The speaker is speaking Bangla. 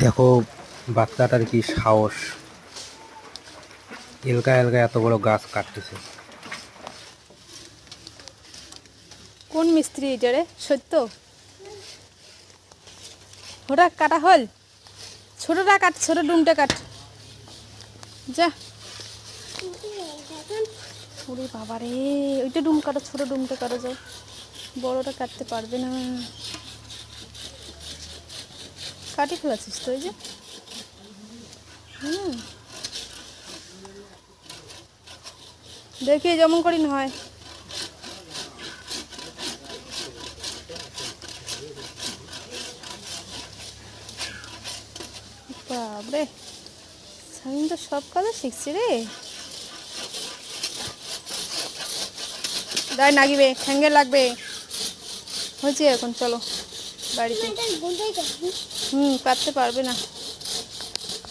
দেখো, বাচ্চাটার কি সাহস। এলকা এলকা এত বড় গাছ কাটতেছে। কোন মিস্ত্রি এটা রে? সত্য? ওটা কাটা হল? ছোটটা কাট, ছোট ডুমটা কাট। যা। ওরে বাবা রে ওইটা ডুম কাটো, ছোট ডুমটা কাটো যায় বড়টা কাটতে পারবে না। কাটি ফেলাছিস তো ওই যে। হুম। দেখি যেমন করি না হয়। বাবরে সামিন তো সব কাজে শিখছি রে। দায় নাগিবে, ঠ্যাঙ্গে লাগবে। হয়েছে এখন, চলো। বাড়িতে হুম পারতে পারবে না